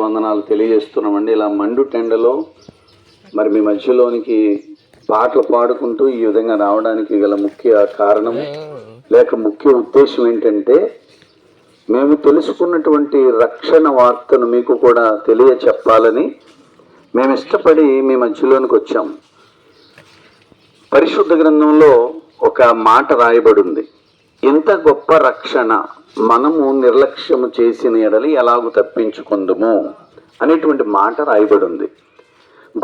వందనాలు తెలియజేస్తున్నామండి. ఇలా మండు టెండలో మరి మీ మధ్యలోనికి పాటలు పాడుకుంటూ ఈ విధంగా రావడానికి గల ముఖ్య కారణం లేక ముఖ్య ఉద్దేశం ఏంటంటే మేము తెలుసుకున్నటువంటి రక్షణ వార్తను మీకు కూడా తెలియ చెప్పాలని మేము ఇష్టపడి మీ మధ్యలోనికి వచ్చాము పరిశుద్ధ గ్రంథంలో ఒక మాట రాయబడి ఉంది. ఎంత గొప్ప రక్షణ మనము నిర్లక్ష్యము చేసిన ఎడలి ఎలాగూ తప్పించుకుందుము అనేటువంటి మాట రాయబడి ఉంది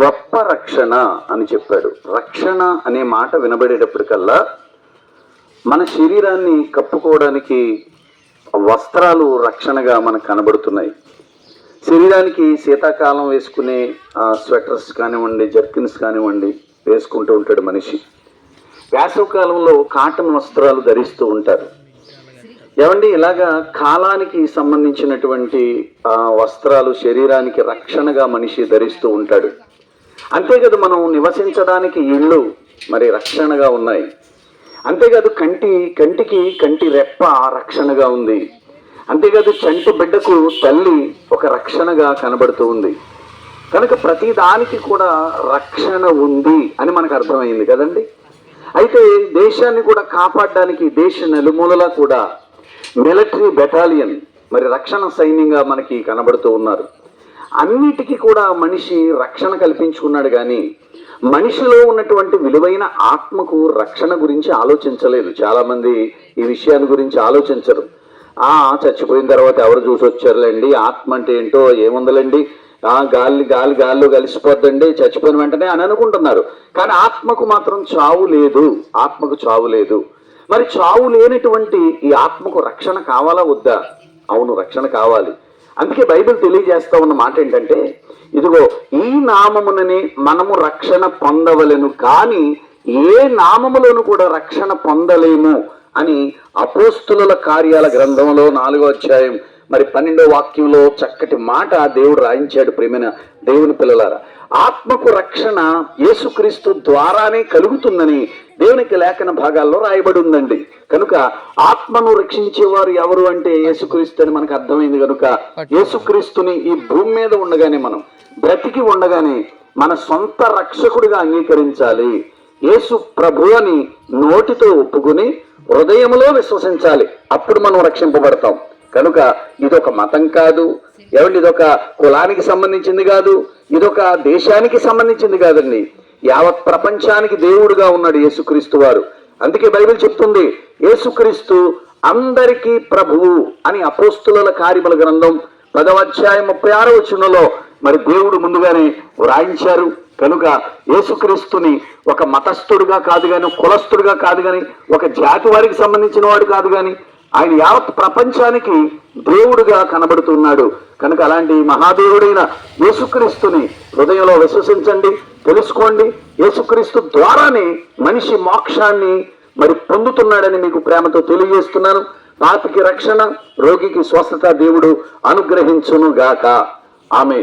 గొప్ప రక్షణ అని చెప్పాడు. రక్షణ అనే మాట వినబడేటప్పటికల్లా మన శరీరాన్ని కప్పుకోవడానికి వస్త్రాలు రక్షణగా మనకు కనబడుతున్నాయి. శరీరానికి శీతాకాలం వేసుకునే ఆ, స్వెటర్స్ కానివ్వండి జర్కిన్స్ కానివ్వండి వేసుకుంటూ ఉంటాడు మనిషి. వేసవకాలంలో కాటన్ వస్త్రాలు ధరిస్తూ ఉంటారు. ఏమండి ఇలాగా కాలానికి సంబంధించినటువంటి వస్త్రాలు శరీరానికి రక్షణగా మనిషి ధరిస్తూ ఉంటాడు. అంతేకాదు మనం నివసించడానికి ఇళ్ళు మరి రక్షణగా ఉన్నాయి. అంతేకాదు కంటి కంటికి కంటి రెప్ప రక్షణగా ఉంది. అంతేకాదు చంటి బిడ్డకు తల్లి ఒక రక్షణగా కనబడుతూ ఉంది. కనుక ప్రతి దానికి కూడా రక్షణ ఉంది అని మనకు అర్థమైంది కదండి? అయితే దేశాన్ని కూడా కాపాడడానికి దేశ నలుమూలలా కూడా మిలిటరీ బెటాలియన్ మరి రక్షణ సైన్యంగా మనకి కనబడుతూ ఉన్నారు. అన్నిటికీ కూడా మనిషి రక్షణ కల్పించుకున్నాడు కానీ మనిషిలో ఉన్నటువంటి విలువైన ఆత్మకు రక్షణ గురించి ఆలోచించలేదు. చాలామంది ఈ విషయాన్ని గురించి ఆలోచించరు. ఆ చచ్చిపోయిన తర్వాత ఎవరు చూసి వచ్చారులేండి ఆత్మ అంటే ఏంటో ఏముందలండి? గాలి గాలి గాల్లో కలిసిపోద్దండి చచ్చిపోయిన వెంటనే అని అనుకుంటున్నారు. కానీ ఆత్మకు మాత్రం చావు లేదు. ఆత్మకు చావు లేదు. మరి చావు లేనటువంటి ఈ ఆత్మకు రక్షణ కావాలా వద్దా? అవును రక్షణ కావాలి. అందుకే బైబిల్ తెలియజేస్తా ఉన్న మాట ఏంటంటే ఇదిగో ఈ నామమునని మనము రక్షణ పొందవలను కానీ ఏ నామములోను కూడా రక్షణ పొందలేము అని అపోస్తుల కార్యాల గ్రంథంలో నాలుగో అధ్యాయం మరి పన్నెండో వాక్యంలో చక్కటి మాట దేవుడు రాయించాడు ప్రేమైన దేవుని పిల్లలారా. ఆత్మకు రక్షణ యేసుక్రీస్తు ద్వారానే కలుగుతుందని దేవునికి లేఖన భాగాల్లో రాయబడి ఉందండి. కనుక ఆత్మను రక్షించేవారు ఎవరు అంటే యేసుక్రీస్తు అని మనకు అర్థమైంది కనుక యేసుక్రీస్తుని ఈ భూమి మీద ఉండగానే మనం బ్రతికి ఉండగానే మన సొంత రక్షకుడిగా అంగీకరించాలి. యేసు ప్రభు అని నోటితో ఒప్పుకుని హృదయములో విశ్వసించాలి. అప్పుడు మనం రక్షింపబడతాం. కనుక ఇదొక మతం కాదు. ఏమండి ఇదొక కులానికి సంబంధించింది కాదు ఇదొక దేశానికి సంబంధించింది కాదండి. యావత్ ప్రపంచానికి దేవుడుగా ఉన్నాడు యేసుక్రీస్తు వారు. అందుకే బైబిల్ చెప్తుంది యేసుక్రీస్తు అందరికీ ప్రభువు అని అపోస్తుల కార్యముల గ్రంథం పదవ అధ్యాయం ముప్పై ఆరో చిన్నలో మరి దేవుడు ముందుగానే వ్రాయించారు. కనుక యేసుక్రీస్తుని ఒక మతస్థుడుగా కాదు కానీ కులస్థుడుగా కాదు కానీ ఒక జాతి వారికి సంబంధించిన వాడు కాదు కానీ ఆయన యావత్ ప్రపంచానికి దేవుడుగా కనబడుతున్నాడు. కనుక అలాంటి మహాదేవుడైన యేసుక్రీస్తుని హృదయంలో విశ్వసించండి తెలుసుకోండి. యేసుక్రీస్తు ద్వారానే మనిషి మోక్షాన్ని మరి పొందుతున్నాడని మీకు ప్రేమతో తెలియజేస్తున్నాను. పాపికి రక్షణ రోగికి స్వస్థత దేవుడు అనుగ్రహించును గాక ఆమె